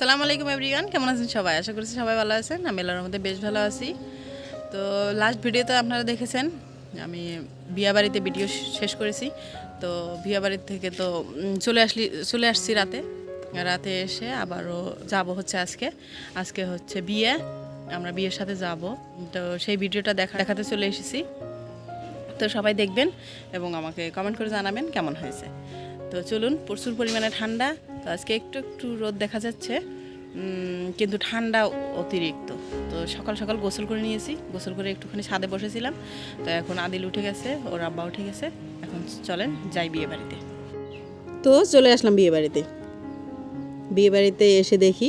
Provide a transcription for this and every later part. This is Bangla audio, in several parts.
আসসালামু আলাইকুম এভরিওয়ান কেমন আছেন সবাই? আশা করছি সবাই ভালো আছেন। আমি এলার মধ্যে বেশ ভালো আছি। তো লাস্ট ভিডিওতে আপনারা দেখেছেন, আমি বিয়া বাড়িতে ভিডিও শেষ করেছি। তো বিয়া বাড়ির থেকে তো চলে আসলি, চলে আসছি রাতে। রাতে এসে আবারও যাব হচ্ছে আজকে। আজকে হচ্ছে বিয়ে। আমরা বিয়ের সাথে যাব। তো সেই ভিডিওটা দেখা, দেখাতে চলে এসেছি। তো সবাই দেখবেন এবং আমাকে কমেন্ট করে জানাবেন কেমন হয়েছে। তো চলুন, প্রচুর পরিমাণে ঠান্ডা, তো আজকে একটু একটু রোদ দেখা যাচ্ছে কিন্তু ঠান্ডা অতিরিক্ত। তো সকাল সকাল গোসল করে নিয়েছি, গোসল করে একটুখানি ছাদে বসেছিলাম, তো এখন আদিল উঠে গেছে, ওর আব্বা উঠে গেছে, এখন চলেন যাই বিয়ে বাড়িতে। তো চলে আসলাম বিয়ে বাড়িতে। বিয়ে বাড়িতে এসে দেখি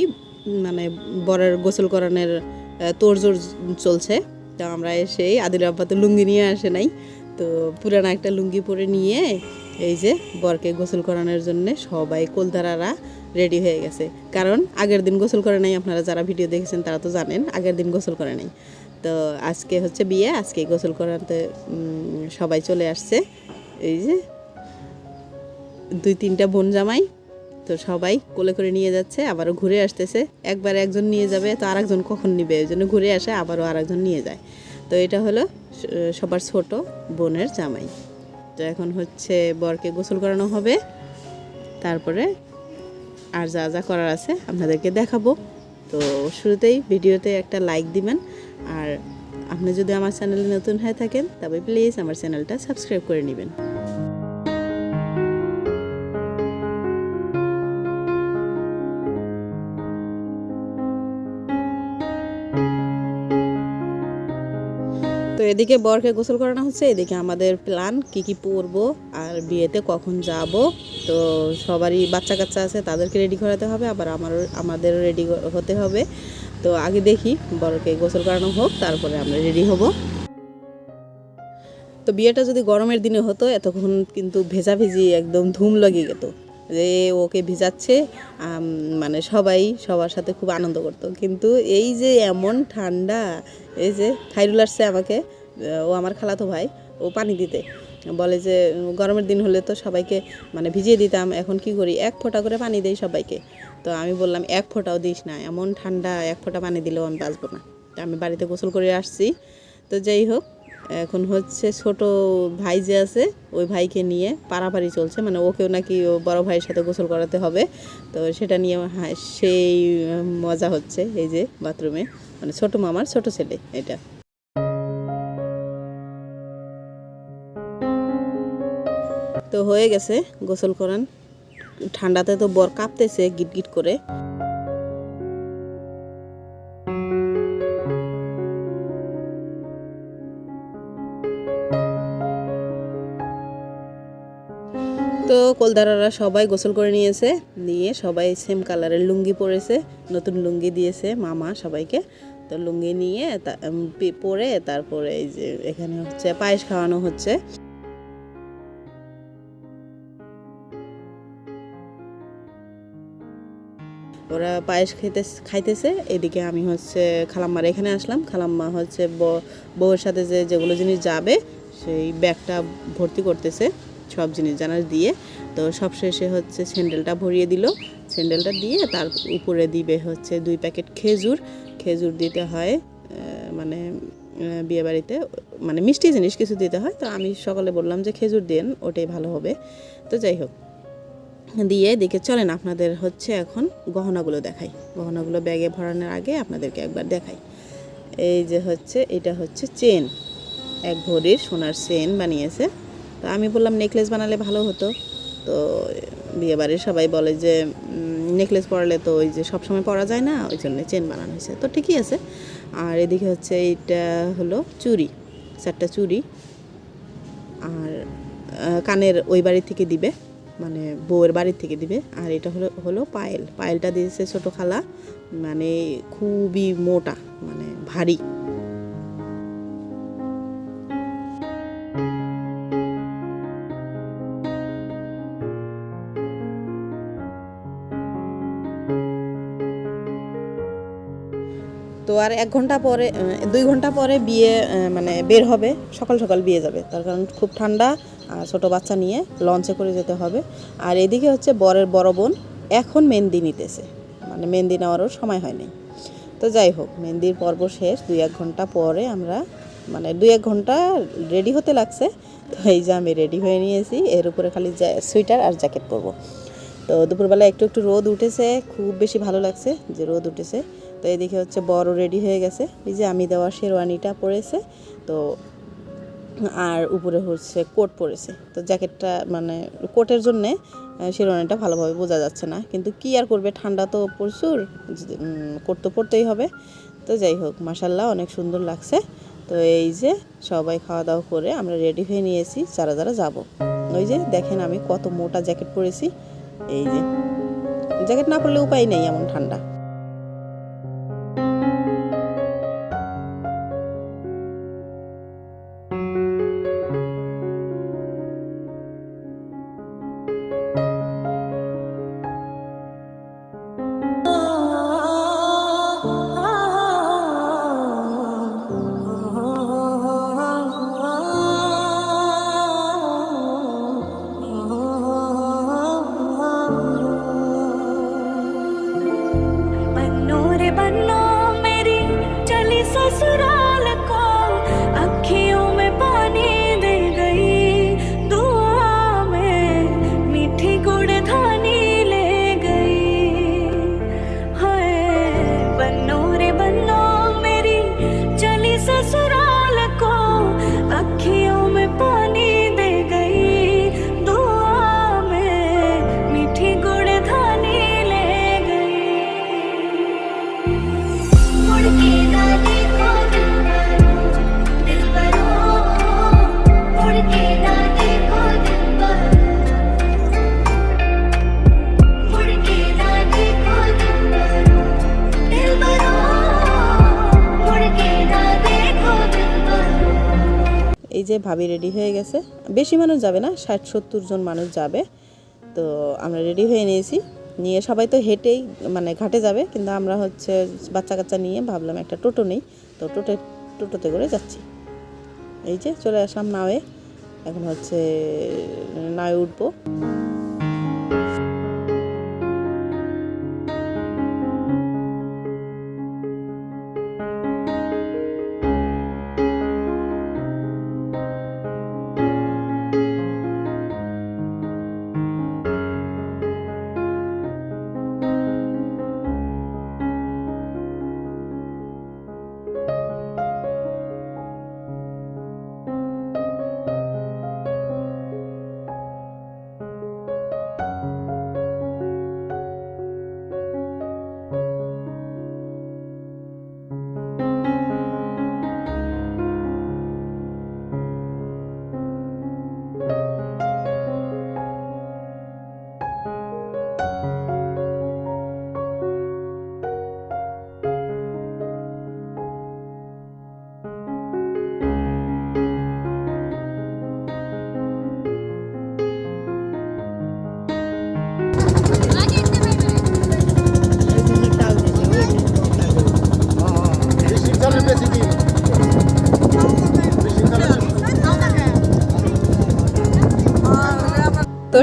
মানে বরের গোসল করানোর তোড়জোড় চলছে। তো আমরা এসেই আদিল আব্বা তো লুঙ্গি নিয়ে আসে নাই, তো পুরানো একটা লুঙ্গি পরে নিয়ে এই যে বরকে গোসল করানোর জন্য সবাই কোলদারারা রেডি হয়ে গেছে। কারণ আগের দিন গোসল করে নাই, আপনারা যারা ভিডিও দেখেছেন তারা তো জানেন, আগের দিন গোসল করে নাই। তো আজকে হচ্ছে বিয়ে, আজকে গোসল করাতে সবাই চলে আসছে। এই যে দুই তিনটা বোন জামাই, তো সবাই কোলে করে নিয়ে যাচ্ছে, আবারও ঘুরে আসতেছে। একবার একজন নিয়ে যাবে, তো আরেকজন কখন নিবে? ওই জন্য ঘুরে আসে, আবারও আরেকজন নিয়ে যায়। তো এটা হলো সবার ছোট বোনের জামাই। তো এখন হচ্ছে বরকে গোসল করানো হবে। তারপরে আর যা যা করার আছে আপনাদেরকে দেখাবো। তো শুরুতেই ভিডিওতে একটা লাইক দিবেন। আর আপনি যদি আমার চ্যানেলে নতুন হয়ে থাকেন, তবে প্লিজ আমার চ্যানেলটা সাবস্ক্রাইব করে নেবেন। এদিকে বরকে গোসল করানো হচ্ছে, এদিকে আমাদের প্ল্যান কি কি পরবো আর বিয়েতে কখন যাব। তো সবারই বাচ্চা কাচ্চা আছে, তাদেরকে রেডি করাতে হবে, আবার আমারও আমাদেরও রেডি হতে হবে। তো আগে দেখি বরকে গোসল করানো হোক, তারপরে আমরা রেডি হব। তো বিয়েটা যদি গরমের দিনে হতো, এতক্ষণ কিন্তু ভেজাভেজি একদম ধুম লেগে যেত যে ওকে ভিজাচ্ছে মানে সবাই সবার সাথে খুব আনন্দ করতো। কিন্তু এই যে এমন ঠান্ডা, এই যে খাইরুল আসছে আমাকে ও আমার খালাতো ভাই ও পানি দিতে। বলে যে গরমের দিন হলে তো সবাইকে মানে ভিজিয়ে দিতাম এখন কি করি? এক ফোঁটা করে পানি দেই সবাইকে। তো আমি বললাম এক ফোঁটাও দিস না এমন ঠান্ডা এক ফোঁটা পানি দিলেও আমি বাঁচবো না। তো আমি বাড়িতে গোসল করে আসছি। তো যাই হোক এখন হচ্ছে ছোট ভাই যে আছে ওই ভাইকে নিয়ে পারাপারি চলছে মানে ওকেও নাকি ও বড় ভাইয়ের সাথে গোসল করাতে হবে। তো সেটা নিয়ে হ্যাঁ, সেই মজা হচ্ছে এই যে বাথরুমে মানে ছোট মামার ছোট ছেলে এটা। হয়ে গেছে গোসল করান। ঠান্ডাতে তো বর কাঁপতেছে গিট করে। তো কলদারারা সবাই গোসল করে নিয়েছে, নিয়ে সবাই সেম কালারের লুঙ্গি পরেছে, নতুন লুঙ্গি দিয়েছে মামা সবাইকে। তো লুঙ্গি নিয়ে পরে তারপরে এই যে এখানে হচ্ছে পায়েস খাওয়ানো হচ্ছে। ওরা পায়েস খেতে খাইতেছে। এদিকে আমি হচ্ছে খালাম্মার এখানে আসলাম। খালাম্মা হচ্ছে বউয়ের সাথে যে যেগুলো জিনিস যাবে, সেই ব্যাগটা ভর্তি করতেছে, সব জিনিস জানার দিয়ে। তো সব শেষে হচ্ছে স্যান্ডেলটা ভরিয়ে দিল। স্যান্ডেলটা দিয়ে তার উপরে দিবে হচ্ছে দুই প্যাকেট খেজুর। খেজুর দিতে হয় মানে বিয়েবাড়িতে মানে মিষ্টি জিনিস কিছু দিতে হয়। তো আমি সকালে বললাম যে খেজুর দেন, ওটাই ভালো হবে। তো যাই হোক। দিয়ে এদিকে চলেন আপনাদের হচ্ছে এখন গহনাগুলো দেখাই। গহনাগুলো ব্যাগে ভরানোর আগে আপনাদেরকে একবার দেখাই। এই যে হচ্ছে, এটা হচ্ছে চেন। এক ভরির সোনার চেন বানিয়েছে। তো আমি বললাম, নেকলেস বানালে ভালো হতো। তো বিয়েবাড়ির সবাই বলে যে নেকলেস পরালে তো ওই যে সবসময় পরা যায় না, ওই জন্য চেন বানানো হয়েছে। তো ঠিকই আছে। আর এদিকে হচ্ছে এইটা হলো চুড়ি, চারটা চুড়ি। আর কানের ওই বাড়ি থেকে দিবে। মানে বউয়ের বাড়ির থেকে দিবে। আর এটা হলো হলো পায়েল। পায়েলটা দিয়েছে ছোটো খালা মানে খুবই মোটা মানে ভারী। তো আর এক ঘণ্টা পরে দুই ঘণ্টা পরে বিয়ে মানে বের হবে। সকাল সকাল বিয়ে যাবে। তার কারণ খুব ঠান্ডা ছোটো বাচ্চা নিয়ে লঞ্চে করে যেতে হবে। আর এদিকে হচ্ছে বরের বড় বোন এখন মেহেন্দি নিতেছে। মানে মেহেন্দি নেওয়ারও সময় হয়নি তো যাই হোক, মেহেন্দির পর্ব শেষ। দুই এক ঘণ্টা পরে আমরা মানে দুই এক ঘণ্টা রেডি হতে লাগছে। তো এই যে আমি রেডি হয়ে নিয়েছি। এর উপরে খালি সোয়েটার আর জ্যাকেট পরবো। তো দুপুরবেলা একটু একটু রোদ উঠেছে। খুব বেশি ভালো লাগছে যে রোদ উঠেছে। তো এদিকে হচ্ছে বড় রেডি হয়ে গেছে। এই যে আমি দেওয়া শেরওয়ানিটা পরেছে। তো আর উপরে হচ্ছে কোট পরেছে। তো জ্যাকেটটা মানে কোটের জন্যে শেরওয়ানিটা ভালোভাবে বোঝা যাচ্ছে না। কিন্তু কি আর করবে? ঠান্ডা তো প্রচুর কোট তো পরতেই হবে। তো যাই হোক মাসাল্লাহ অনেক সুন্দর লাগছে। তো এই যে সবাই খাওয়া দাওয়া করে আমরা রেডি হয়ে নিয়েছি, যারা যারা যাব। ওই যে দেখেন আমি কত মোটা জ্যাকেট পরেছি। এই যে, জ্যাকেট না পরলে উপায় নেই এমন ঠান্ডা। যে ভাবি রেডি হয়ে গেছে। বেশি মানুষ যাবে না, ষাট সত্তর জন মানুষ যাবে। তো আমরা রেডি হয়ে নিয়েছি। নিয়ে সবাই তো হেঁটেই মানে ঘাটে যাবে, কিন্তু আমরা হচ্ছে বাচ্চা কাচ্চা নিয়ে ভাবলাম একটা টোটো নেই। তো টোটো টোটোতে করে যাচ্ছি। এই যে চলে আসলাম নাওয়ে। এখন হচ্ছে নাওয়ে উঠবো।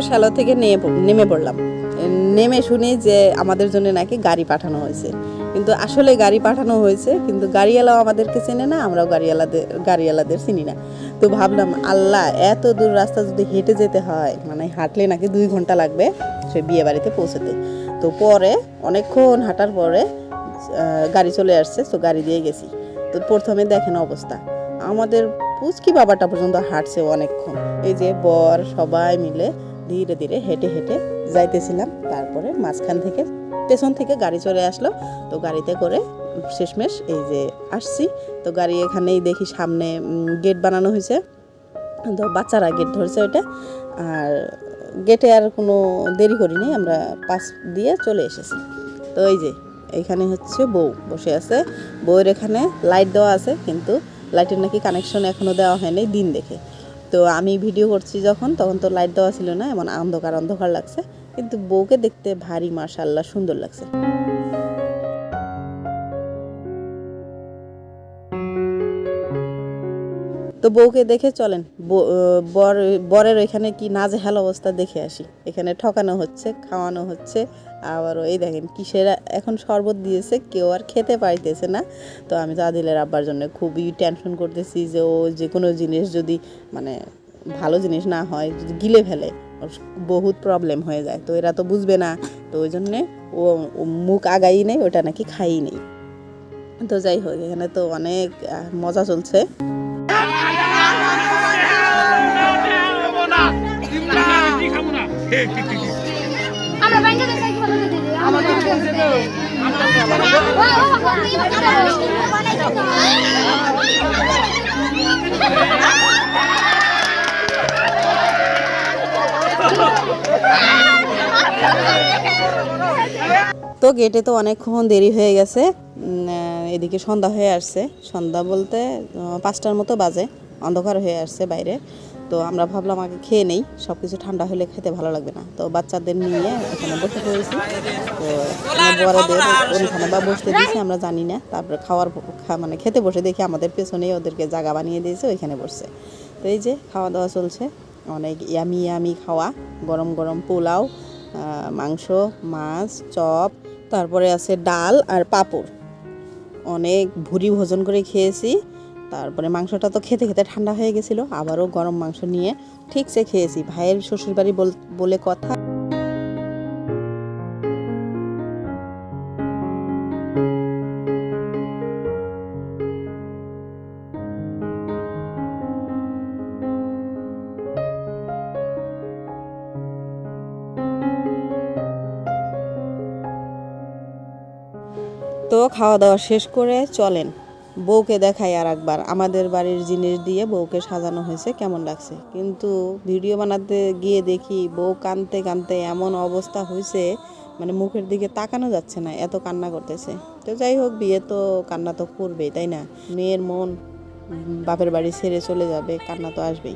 শ্যালো থেকে নেমে পড়লাম। নেমে শুনি যে আমাদের জন্য নাকি গাড়ি পাঠানো হয়েছে। কিন্তু আসলে গাড়ি পাঠানো হয়েছে, কিন্তু গাড়িওয়ালাও আমাদেরকে চেনে না, আমরাও গাড়িওয়ালাদের গাড়িওয়ালাদের চিনি না। তো ভাবলাম, আল্লাহ, এত দূর রাস্তা যদি হেঁটে যেতে হয় মানে হাঁটলে নাকি দুই ঘণ্টা লাগবে সে বিয়ে বাড়িতে পৌঁছতে। তো পরে, অনেকক্ষণ হাঁটার পরে গাড়ি চলে আসছে, তো গাড়ি দিয়ে গেছি। তো প্রথমে দেখেন অবস্থা। আমাদের পুচকি বাবাটা পর্যন্ত হাঁটছে অনেকক্ষণ। এই যে বর, সবাই মিলে ধীরে ধীরে হেঁটে হেঁটে যাইতেছিলাম। তারপরে মাঝখান থেকে, পেছন থেকে গাড়ি চলে আসলো। তো গাড়িতে করে শেষমেশ এই যে আসছি। তো গাড়ি এখানেই দেখি সামনে গেট বানানো হয়েছে। তো বাচ্চারা গেট ধরছে ওইটা। আর গেটে আর কোনো দেরি করিনি আমরা পাস দিয়ে চলে এসেছি। তো এই যে, এখানে হচ্ছে বউ বসে আছে। বউয়ের এখানে লাইট দেওয়া আছে, কিন্তু লাইটের নাকি কানেকশন এখনও দেওয়া হয়নি দিন দেখে। তো আমি ভিডিও করছি যখন, তখন তো লাইট দেওয়া ছিল না, এমন অন্ধকার অন্ধকার লাগছে। কিন্তু বউকে দেখতে ভারী মার্শাল্লাহ সুন্দর লাগছে। তো বউকে দেখে চলেন বর, বরের ওইখানে কি নাজেহাল অবস্থা দেখে আসি। এখানে ঠকানো হচ্ছে, খাওয়ানো হচ্ছে আবার এই দেখেন কিসের এখন শরবত দিয়েছে, কেউ আর খেতে পাইতেছে না। তো আমি তো আদিলের আব্বার জন্য খুবই টেনশন করতেছি যে ও যে কোনো জিনিস যদি মানে ভালো জিনিস না হয়, যদি গিলে ফেলে বহুত প্রবলেম হয়ে যায়। তো এরা তো বুঝবে না, তো ওই জন্যে ও ও মুখ আগাই নেই, ওটা নাকি খাই নেই। তো যাই হোক, এখানে তো অনেক মজা চলছে। তো গেটে তো অনেকক্ষণ দেরি হয়ে গেছে। এদিকে সন্ধ্যা হয়ে আসছে। সন্ধ্যা বলতে পাঁচটার মতো বাজে। অন্ধকার হয়ে আসছে বাইরে। তো আমরা ভাবলাম আগে খেয়ে নেই সব কিছু ঠান্ডা হলে খেতে ভালো লাগবে না। তো বাচ্চাদের নিয়ে এখানে বসে পড়েছি। তো বড়দের ওখানে বা বসতে দিয়েছি, আমরা জানি না। তারপরে খাওয়ার মানে খেতে বসে দেখি আমাদের পেছনেই ওদেরকে জায়গা বানিয়ে দিয়েছে, ওইখানে বসছে। তো এই যে খাওয়া দাওয়া চলছে। অনেক ইয়ামি ইয়ামি খাওয়া, গরম গরম পোলাও মাংস, মাছ, চপ, তারপরে আছে ডাল আর পাপড়। অনেক ভুরি ভোজন করে খেয়েছি। তারপরে মাংসটা তো খেতে খেতে ঠান্ডা হয়ে গেছিল, আবারও গরম মাংস নিয়ে ঠিকসে খেয়েছি। ভাইয়ের শ্বশুরবাড়ি বলে কথা। তো খাওয়া দাওয়া শেষ করে চলেন। বউকে দেখাই আর একবার আমাদের বাড়ির জিনিস দিয়ে বউকে সাজানো হয়েছে, কেমন লাগছে? কিন্তু ভিডিও বানাতে গিয়ে দেখি বউ কানতে কানতে এমন অবস্থা হয়েছে মানে মুখের দিকে তাকানো যাচ্ছে না, এত কান্না করতেছে। তো যাই হোক, বিয়ে তো কান্না তো করবেই, তাই না? মেয়ের মন বাপের বাড়ি ছেড়ে চলে যাবে, কান্না তো আসবেই।